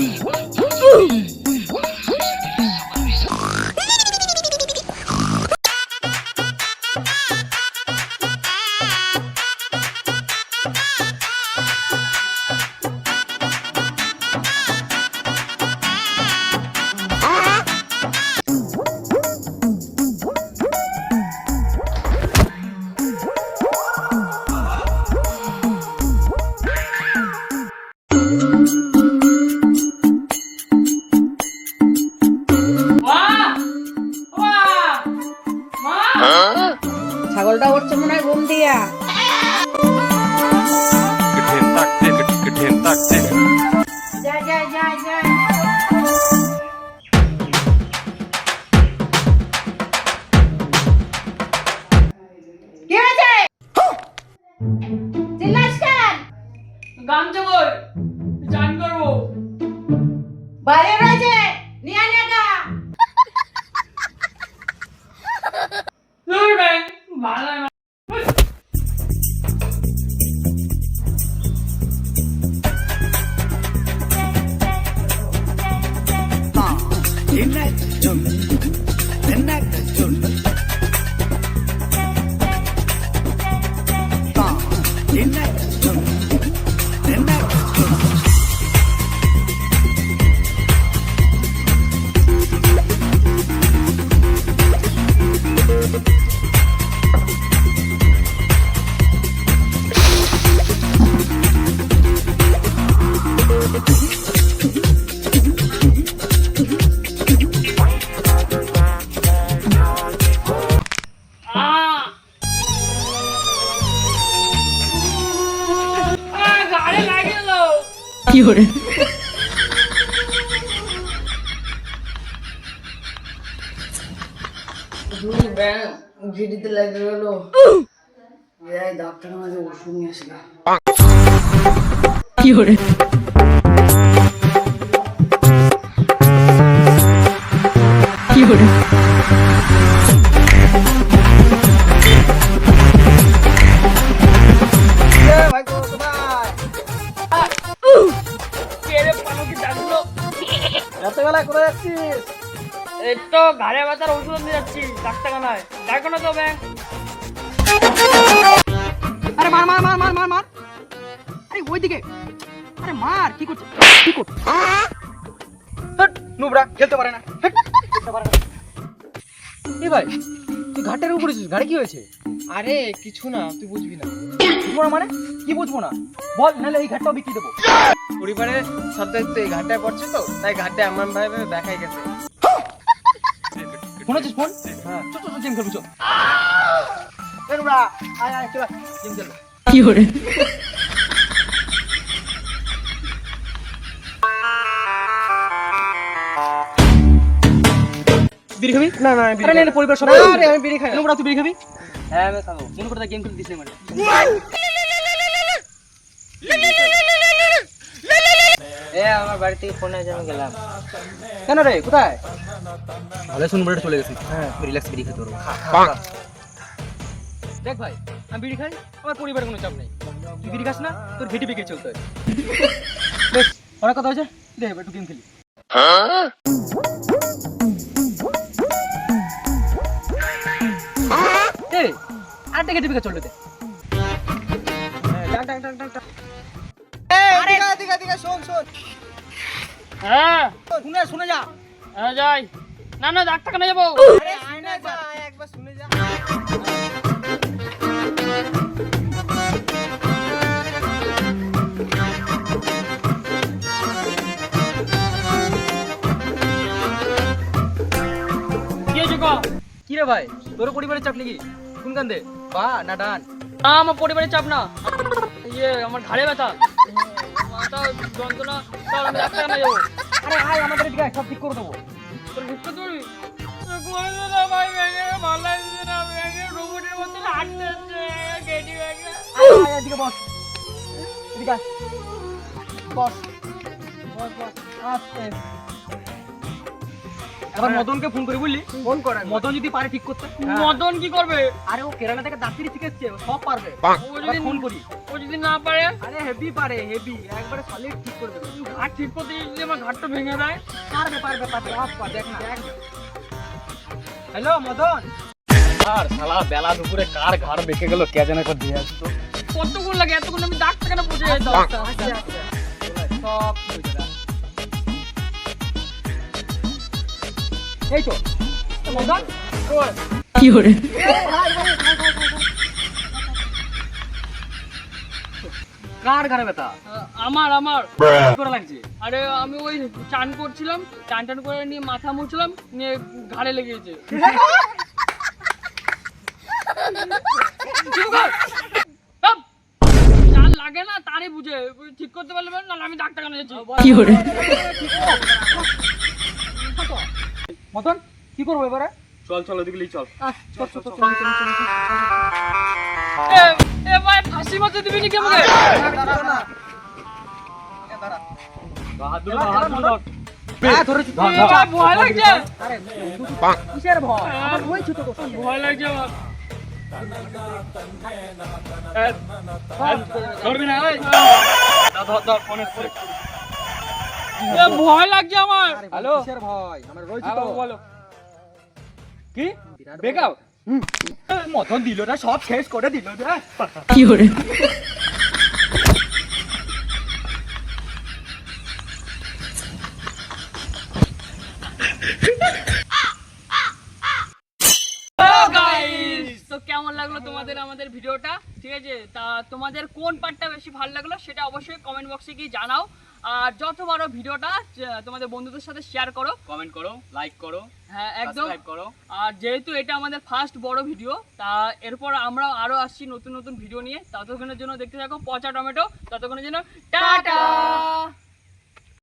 What? ছাগলটা হচ্ছে মনে হয় ঘুম দিয়া Gedein tak, den, gedein tak, den. தினச்சுண்டு தினச்சுண்டு தான் தினச்சுண்டு Thank you. দুই ব্যাং ভিডিতে লেগে গেল। ডাক্তার মাঝে ওষুধ নিয়ে কি কে যাচ্ছিস এই তো ঘাড়ে ব্যথার ওষুধ নিয়ে যাচ্ছি ডাক্তারখানায়। ডাকো না তো ব্যাং আরে মার মার মার মার মার মার। আরে ওইদিকে। আরে মার কি করছিস কি করছিস নুবরা খেলতে পারে না। এ ভাই তুই ঘাটের উপরে গাড়ি কি হয়েছে? আরে কিছু না তুই বুঝবি না। না মানে? কি বুঝব না? বল নাহলে এই ঘাটটাও বিক্রি দেবো। পরিবারের সব দায়িত্ব এই ঘাটটায় পড়ছে তো তাই ঘাটে এমন ভাবে দেখাই গেছে। ফোন? হ্যাঁ চল চল খেলব চল এ নুবরা আয় আয় চল গেম খেলব। বিড়ি খাবি? না না আরে না, না, পরিবার সবাই আরে আমি বিড়ি খাই না। নুবরা তুই বিড়ি খাবি? হ্যাঁ আমি খাব। মনে করে গেম খেলতে দিস মানে এ আমার বাড়ি থেকে ফোন আছে আমি গেলাম। কেন রে কোথায়? ভালো শুন বলে চলে গেছি। হ্যাঁ। রিল্যাক্স বিড়ি খেতে পারব। দেখ ভাই আমি বিড়ি খাই আমার পরিবারের কোনো চাপ নেই। তুই বিড়ি খাস না তোর ভেটি পেকে চলতে হয়। বেশ অনেক কথা হয়েছে। দে একটু গেম খেলি। আরেকটা গেটি পেকে চলতে দে। টাক টাক হ্যাঁ? শুনে শুনে যা। হ্যাঁ যাই। না না ডাক্তারখানায় যাব। একবার শুনে যা। কি হয়েছে গো? কি রে ভাই? তোর পরিবারের চাপ নাকি? কোন কান্দে বা না ডান। আমার পরিবারের চাপ না। ইয়ে আমার ঘাড়ে ব্যথা। মাথা যন্ত্রণা চল আমি ডাক্তারখানায় যাব। আরে আয় আমাদের এদিকে সব ঠিক করে দেবো। তোর না না আয়, আয়, এদিকে বস। বস বস বস আস্তে। এবার মদনকে ফোন করে বললি ফোন করে মদন যদি পারে ঠিক করতে। মদন কি করবে? আরে ও কেরালা থেকে ডাক্তারি সব পারবে। ও যদি ফোন করি। ও যদি না পারে? আরে হেভি পারে হেভি একবারে সলিড ঠিক করে দেবে। ঘাট ঠিক করতে যদি আমার ঘাটটা ভেঙে দেয়? পারবে পারবে পারবে। সব পারবে দেখ না। হ্যালো মদন। আর শালা বেলা দুপুরে কার ঘাড় বেঁকে গেল কে জানে কর দিয়ে আসতো। কতক্ষণ লাগে? এতক্ষণ আমি ডাক্তার কেন পৌঁছে যেতাম আস্তে আস্তে সব এই তো। মদন কার? ঘরে ব্যথা? আমার আমার। করে লাগছে? আরে আমি ওই চান করছিলাম চান টান করে নিয়ে মাথা মুছলাম নিয়ে ঘাড়ে লেগেছে চান লাগে না তারই বুঝে। ঠিক করতে পারলে না আমি ডাক্তার কাছে যাচ্ছি মদন কি করব এবারে? চল চল ওদিকে চল। চল চল চল চল এ এ ভাই ফাঁসি মারতে দিবি এ ভাই ভয় লাগছে। আরে কিসের ভয়? আমার ভয় ছোট ভয় লাগছে আমার। ধরবি না ধর, ধর, ফোনে ভয় লাগছে আমার। হ্যালো? কিসের ভয়? আমার রয়েছে হ্যাঁ, তো। বলো। কি? বেকাও? মদন দিল না সব শেষ করে দিল কি তো কেমন লাগল তোমাদের আমাদের ভিডিওটা ঠিক আছে? তা তোমাদের কোন পার্টটা বেশি ভালো লাগল সেটা অবশ্যই কমেন্ট বক্সে গিয়ে জানাও। আর যত বড় ভিডিওটা তোমাদের বন্ধুদের সাথে শেয়ার করো কমেন্ট করো লাইক করো হ্যাঁ একদম। সাবস্ক্রাইব করো। আর যেহেতু এটা আমাদের ফার্স্ট বড় ভিডিও তা এরপর আমরা আরও আসছি নতুন নতুন ভিডিও নিয়ে। ততক্ষণের জন্য দেখতে থাকো পচা টমেটো ততক্ষণের জন্য টাটা!